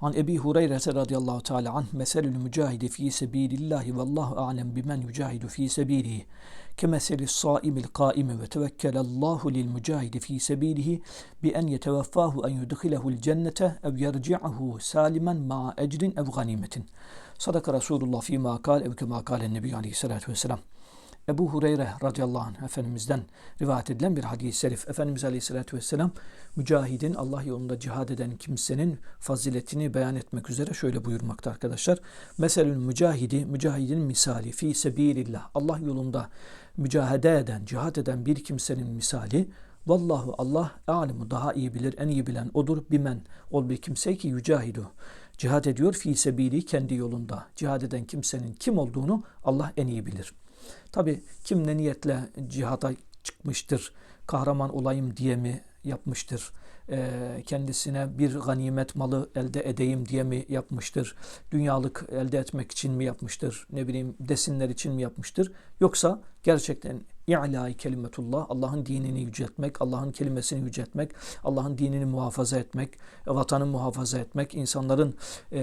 Sahbihi ecmaîn. An Ebi Hureyre radıyallahu teala anh meselül mücahidi fi sebilillahi vallahu a'lem bimen yücahidu fi sebilihi. Kemeseli saimil kaimi ve tevekkelallahu lil mücahidi fi sebilihi bi en yetevaffahu en yudkhilehu'l cennete ev yerci'ahu salimen ma ecrin ev ganimetin. Sadaka Resulullah fîmâ kal ev kemâ kâlen Nebi aleyhissalâtu vesselam. Ebu Hureyre radıyallahu anh Efendimiz'den rivayet edilen bir hadis-i şerif. Efendimiz aleyhissalatü vesselam mücahidin Allah yolunda cihad eden kimsenin faziletini beyan etmek üzere şöyle buyurmakta arkadaşlar. Meselül mücahidi, mücahidin misali fi sebilillah. Allah yolunda mücahede eden, cihad eden bir kimsenin misali Vallahu Allah alimu daha iyi bilir, en iyi bilen odur. Bimen ol bir kimse ki yücahidu. Cihad ediyor fi sebili kendi yolunda. Cihad eden kimsenin kim olduğunu Allah en iyi bilir. Tabi kim ne niyetle cihada çıkmıştır, kahraman olayım diye mi yapmıştır, kendisine bir ganimet malı elde edeyim diye mi yapmıştır, dünyalık elde etmek için mi yapmıştır, ne bileyim desinler için mi yapmıştır, yoksa gerçekten İ'lâ kelimetullah, Allah'ın dinini yüceltmek, Allah'ın kelimesini yüceltmek, Allah'ın dinini muhafaza etmek, vatanı muhafaza etmek, insanların e,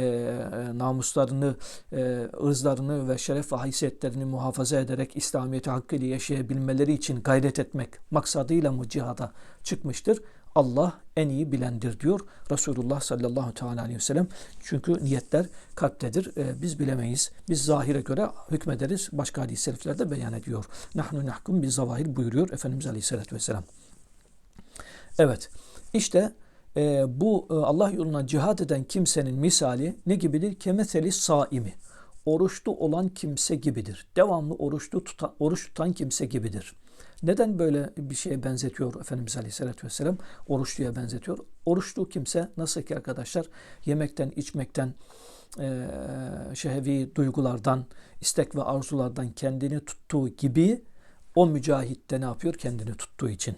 namuslarını, e, ırzlarını ve şeref ve haysiyetlerini muhafaza ederek İslamiyet'i hakkıyla yaşayabilmeleri için gayret etmek maksadıyla mı cihada çıkmıştır? Allah en iyi bilendir diyor Resulullah sallallahu teala aleyhi ve sellem. Çünkü niyetler kalptedir. Ee, biz bilemeyiz. Biz zahire göre hükmederiz. Başka hadis-i şeriflerde beyan ediyor. Nahnu nahkum bir zavahir buyuruyor Efendimiz aleyhissalatü vesselam. Evet. İşte e, bu e, Allah yoluna cihad eden kimsenin misali ne gibidir? Kemeseli saimi. Oruçlu olan kimse gibidir. Devamlı oruçlu tutan, oruç tutan kimse gibidir. Neden böyle bir şeye benzetiyor Efendimiz Aleyhisselatü Vesselam? Oruçluya benzetiyor. Oruçlu kimse nasıl ki arkadaşlar yemekten, içmekten, e, şehevi duygulardan, istek ve arzulardan kendini tuttuğu gibi o mücahitte ne yapıyor? Kendini tuttuğu için.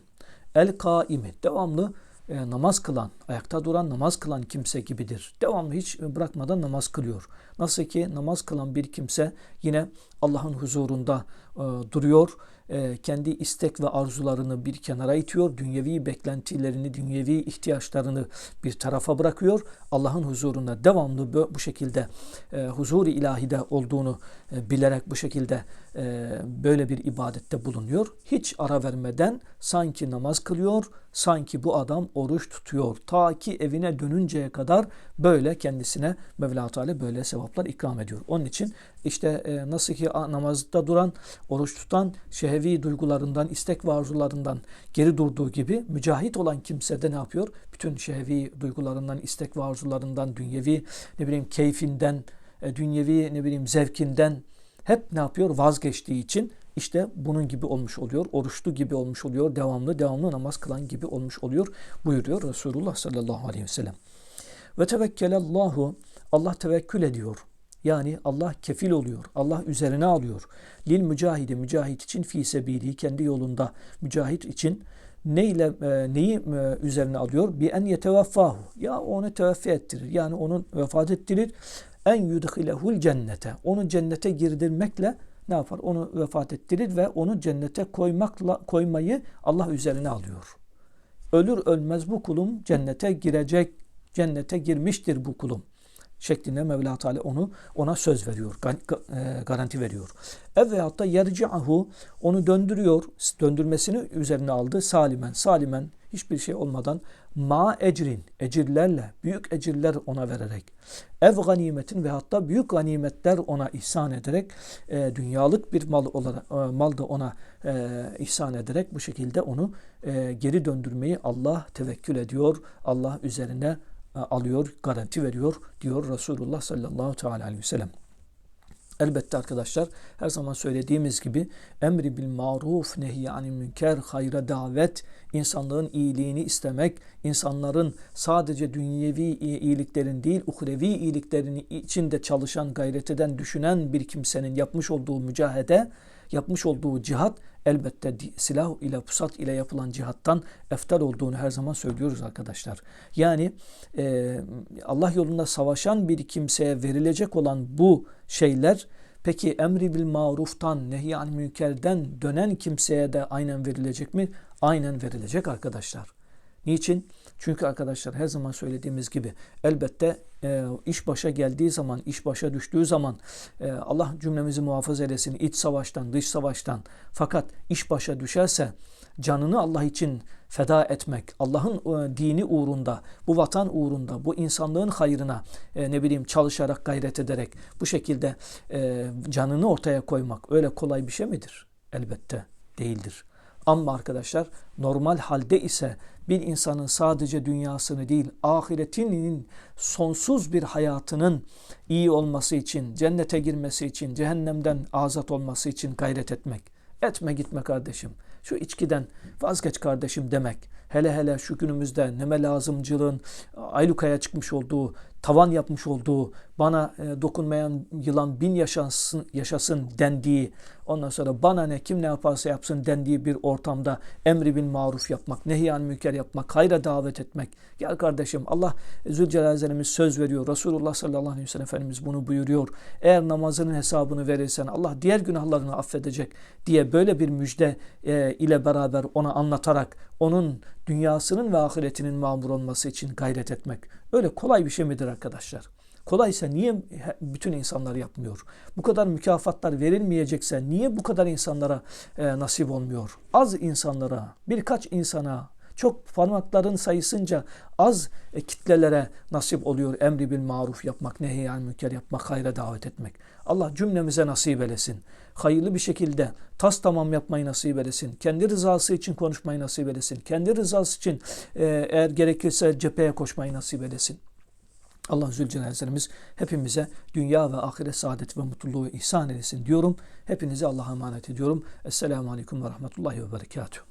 El kaimi devamlı e, namaz kılan, ayakta duran namaz kılan kimse gibidir. Devamlı hiç bırakmadan namaz kılıyor. Nasıl ki namaz kılan bir kimse yine Allah'ın huzurunda e, duruyor e, kendi istek ve arzularını bir kenara itiyor. Dünyevi beklentilerini, dünyevi ihtiyaçlarını bir tarafa bırakıyor. Allah'ın huzurunda devamlı bu şekilde e, huzur-i ilahide olduğunu e, bilerek bu şekilde e, böyle bir ibadette bulunuyor. Hiç ara vermeden sanki namaz kılıyor, sanki bu adam oruç tutuyor. Ta ki evine dönünceye kadar böyle kendisine Mevla Teala böyle sevaplar ikram ediyor. Onun için işte e, nasıl ki namazda duran, oruç tutan, şehevi duygularından, istek ve arzularından geri durduğu gibi mücahit olan kimse de ne yapıyor? Bütün şehevi duygularından, istek ve arzularından, dünyevi ne bileyim keyfinden, e, dünyevi ne bileyim zevkinden hep ne yapıyor? Vazgeçtiği için işte bunun gibi olmuş oluyor. Oruçlu gibi olmuş oluyor. Devamlı devamlı namaz kılan gibi olmuş oluyor. Buyuruyor Resulullah sallallahu aleyhi ve sellem. Ve tevekkelallahu Allah tevekkül ediyor. Yani Allah kefil oluyor. Allah üzerine alıyor. Lil mücahidi mücahit için fi sebili kendi yolunda mücahit için neyle e, neyi e, üzerine alıyor? Bir en yetevaffahu. Ya onu tevaffi ettirir. Yani onu vefat ettirir. En yudhilehul cennete. Onu cennete girdirmekle ne yapar? Onu vefat ettirir ve onu cennete koymakla koymayı Allah üzerine alıyor. Ölür ölmez bu kulum cennete girecek, cennete girmiştir bu kulum şeklinde Mevla Teala onu ona söz veriyor, e, garanti veriyor. Ev veyahut da yerci'ahu onu döndürüyor, döndürmesini üzerine aldı salimen, salimen hiçbir şey olmadan ma ecrin, ecirlerle, büyük ecirler ona vererek, ev ganimetin ve hatta büyük ganimetler ona ihsan ederek, e, dünyalık bir mal olarak, e, mal da ona e, ihsan ederek bu şekilde onu e, geri döndürmeyi Allah tevekkül ediyor, Allah üzerine alıyor, garanti veriyor diyor Resulullah sallallahu teala aleyhi ve sellem. Elbette arkadaşlar her zaman söylediğimiz gibi emri bil maruf nehi anil münker hayra davet insanlığın iyiliğini istemek insanların sadece dünyevi iyiliklerin değil uhrevi iyiliklerini içinde çalışan gayret eden düşünen bir kimsenin yapmış olduğu mücahede yapmış olduğu cihat elbette silah ile pusat ile yapılan cihattan eftal olduğunu her zaman söylüyoruz arkadaşlar. Yani e, Allah yolunda savaşan bir kimseye verilecek olan bu şeyler Peki emri bil maruftan, nehyan münkerden dönen kimseye de aynen verilecek mi? Aynen verilecek arkadaşlar. Niçin? Çünkü arkadaşlar her zaman söylediğimiz gibi elbette e, iş başa geldiği zaman, iş başa düştüğü zaman e, Allah cümlemizi muhafaza eylesin iç savaştan, dış savaştan. Fakat iş başa düşerse canını Allah için feda etmek, Allah'ın e, dini uğrunda, bu vatan uğrunda, bu insanlığın hayrına e, ne bileyim çalışarak, gayret ederek bu şekilde e, canını ortaya koymak öyle kolay bir şey midir? Elbette değildir. Ama arkadaşlar normal halde ise bir insanın sadece dünyasını değil ahiretinin sonsuz bir hayatının iyi olması için, cennete girmesi için, cehennemden azat olması için gayret etmek. Etme gitme kardeşim. Şu içkiden vazgeç kardeşim demek. Hele hele şu günümüzde neme lazımcılığın aylukaya çıkmış olduğu, tavan yapmış olduğu, bana e, dokunmayan yılan bin yaşasın, yaşasın dendiği, ondan sonra bana ne kim ne yaparsa yapsın dendiği bir ortamda emri bin maruf yapmak, nehyan münker yapmak, hayra davet etmek. Gel kardeşim Allah Zülcelal'imiz söz veriyor. Resulullah sallallahu aleyhi ve sellem Efendimiz bunu buyuruyor. Eğer namazının hesabını verirsen Allah diğer günahlarını affedecek diye böyle bir müjde e, ile beraber ona anlatarak onun dünyasının ve ahiretinin mamur olması için gayret etmek. Öyle kolay bir şey midir arkadaşlar? Kolaysa niye bütün insanlar yapmıyor? Bu kadar mükafatlar verilmeyecekse niye bu kadar insanlara e, nasip olmuyor? Az insanlara, birkaç insana, çok parmakların sayısınca az e, kitlelere nasip oluyor emri bil maruf yapmak, nehyan münker yapmak, hayra davet etmek. Allah cümlemize nasip eylesin. Hayırlı bir şekilde tas tamam yapmayı nasip eylesin. Kendi rızası için konuşmayı nasip eylesin. Kendi rızası için e, eğer gerekirse cepheye koşmayı nasip eylesin. Allah Zülcelal'imiz hepimize dünya ve ahiret saadet ve mutluluğu ihsan eylesin diyorum. Hepinize Allah'a emanet ediyorum. Esselamu Aleyküm ve Rahmetullahi ve Berekatuhu.